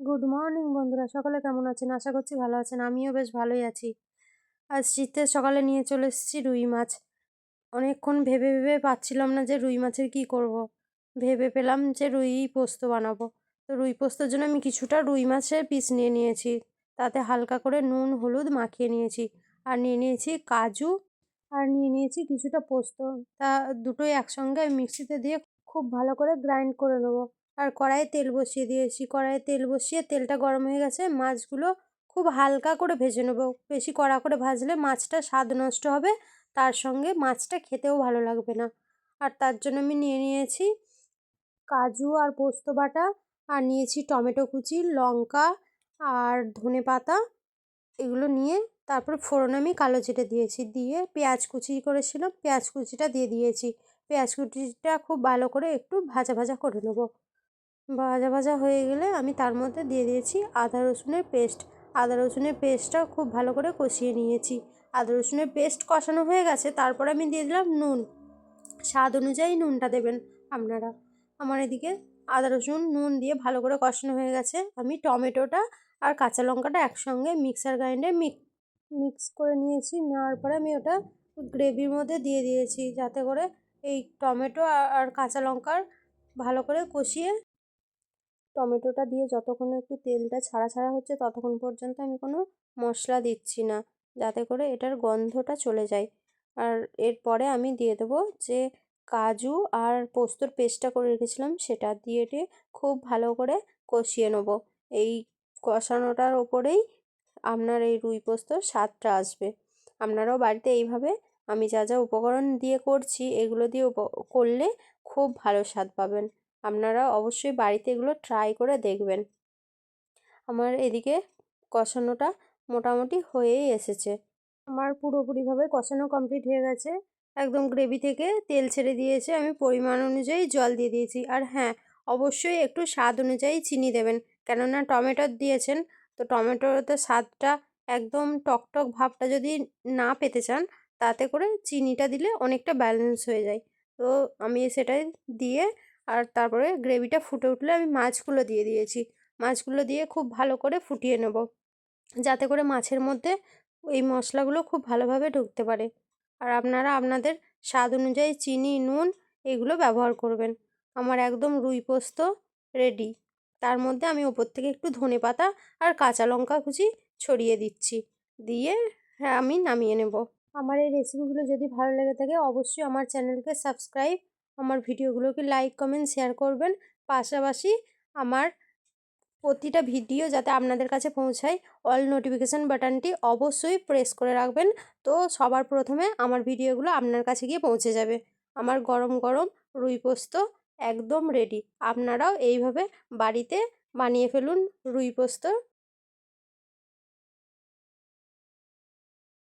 Good morning বন্ধুরা। সকলে কেমন আছেন? আশা করছি ভালো আছেন। আমিও বেশ ভালোই আছি। আজ শীতের সকালে নিয়ে চলে এসেছি রুই মাছ। অনেকক্ষণ ভেবে ভেবে পাচ্ছিলাম না যে রুই মাছের কি করব। ভেবে পেলাম যে রুই পোস্ত বানাবো। তো রুই পোস্তর জন্য আমি কিছুটা রুই মাছের পিস নিয়ে নিয়েছি। তাতে হালকা করে নুন, হলুদ মাখিয়ে নিয়েছি। আর নিয়ে নিয়েছি কাজু। আর নিয়ে নিয়েছি কিছুটা পোস্ত। তা দুটোই একসঙ্গে মিক্সিতে দিয়ে খুব ভালো করে গ্রাইন্ড করে নেব। আর কড়াইয়ে তেল বসিয়ে দিয়েছি। কড়াইয়ে তেল বসিয়ে তেলটা গরম হয়ে গেছে। মাছগুলো খুব হালকা করে ভেজে নেব। বেশি কড়া করে ভাজলে মাছটা স্বাদ নষ্ট হবে। তার সঙ্গে মাছটা খেতেও ভালো লাগবে না। আর তার জন্য আমি নিয়ে নিয়েছি কাজু আর পোস্ত বাটা। আর নিয়েছি টমেটো কুচি, লঙ্কা আর ধনে পাতা। এগুলো নিয়ে তারপর ফোড়ন আমি কালো জিরে দিয়েছি। দিয়ে পেঁয়াজ কুচি করেছিলাম। পেঁয়াজ কুচিটা দিয়ে দিয়েছি। পেঁয়াজ কুচিটা খুব ভালো করে একটু ভাজা ভাজা করে নেব। ভাজা ভাজা হয়ে গেলে আমি তার মধ্যে দিয়ে দিয়েছি আদা রসুনের পেস্ট। আদা রসুনের পেস্টটা খুব ভালো করে কষিয়ে নিয়েছি। আদা রসুনের পেস্ট কষানো হয়ে গেছে, তারপরে আমি দিয়ে দিলাম নুন। স্বাদ অনুযায়ী নুনটা দেবেন আপনারা। আমার এদিকে আদা রসুন, নুন দিয়ে ভালো করে কষানো হয়ে গেছে। আমি টমেটোটা আর কাঁচা লঙ্কাটা একসঙ্গে মিক্সার গ্রাইন্ডে মিক্স করে নিয়েছি। নেওয়ার পরে আমি ওটা গ্রেভির মধ্যে দিয়ে দিয়েছি যাতে করে এই টমেটো আর কাঁচা লঙ্কার ভালো করে কষিয়ে টমেটোটা দিয়ে যতক্ষণ একটু তেলটা ছাড়া ছাড়া হচ্ছে ততক্ষণ পর্যন্ত আমি কোনো মশলা দিচ্ছি না। যাতে করে এটার গন্ধটা চলে যায়। আর এরপরে আমি দিয়ে দেবো যে কাজু আর পোস্তর পেস্টটা করে রেখেছিলাম সেটা দিয়ে খুব ভালো করে কষিয়ে নেব। এই কষানোটার ওপরেই আপনার এই রুই পোস্তর স্বাদটা আসবে। আপনারাও বাড়িতে এইভাবে আমি যা যা উপকরণ দিয়ে করছি এগুলো দিয়ে করলে খুব ভালো স্বাদ পাবেন। আপনারা অবশ্যই বাড়িতে এগুলো ট্রাই করে দেখবেন। আমার এদিকে কষানোটা মোটামুটি হয়েই এসেছে। আমার পুরোপুরিভাবে কষানো কমপ্লিট হয়ে গেছে। একদম গ্রেভি থেকে তেল ছেড়ে দিয়েছে। আমি পরিমাণ অনুযায়ী জল দিয়ে দিয়েছি। আর হ্যাঁ অবশ্যই একটু স্বাদ অনুযায়ী চিনি দেবেন। কেননা টমেটো দিয়েছেন, তো টমেটোতে স্বাদটা একদম টকটক ভাবটা যদি না পেতে চান, তাতে করে চিনিটা দিলে অনেকটা ব্যালেন্স হয়ে যায়। তো আমি সেটাই দিয়ে আর তারপরে গ্রেভিটা ফুটে উঠলে আমি মাছগুলো দিয়ে দিয়েছি। মাছগুলো দিয়ে খুব ভালো করে ফুটিয়ে নেব। যাতে করে মাছের মধ্যে এই মশলাগুলো খুব ভালোভাবে ঢুকতে পারে। আর আপনারা আপনাদের স্বাদ অনুযায়ী চিনি, নুন এগুলো ব্যবহার করবেন। আমার একদম রুই পোস্ত রেডি। তার মধ্যে আমি ওপর থেকে একটু ধনে পাতা আর কাঁচা লঙ্কা কুচি ছড়িয়ে দিচ্ছি। দিয়ে আমি নামিয়ে নেব। আমার এই রেসিপিগুলো যদি ভালো লেগে থাকে অবশ্যই আমার চ্যানেলকে সাবস্ক্রাইব আমার ভিডিওগুলোকে লাইক কমেন্ট শেয়ার করবেন। পাশাপাশি আমার প্রতিটা ভিডিও যাতে আপনাদের কাছে পৌঁছায় অল নোটিফিকেশান বাটনটি অবশ্যই প্রেস করে রাখবেন। তো সবার প্রথমে আমার ভিডিওগুলো আপনার কাছে গিয়ে পৌঁছে যাবে। আমার গরম গরম রুই পোস্ত একদম রেডি আপনারাও এইভাবে বাড়িতে বানিয়ে ফেলুন রুই পোস্ত।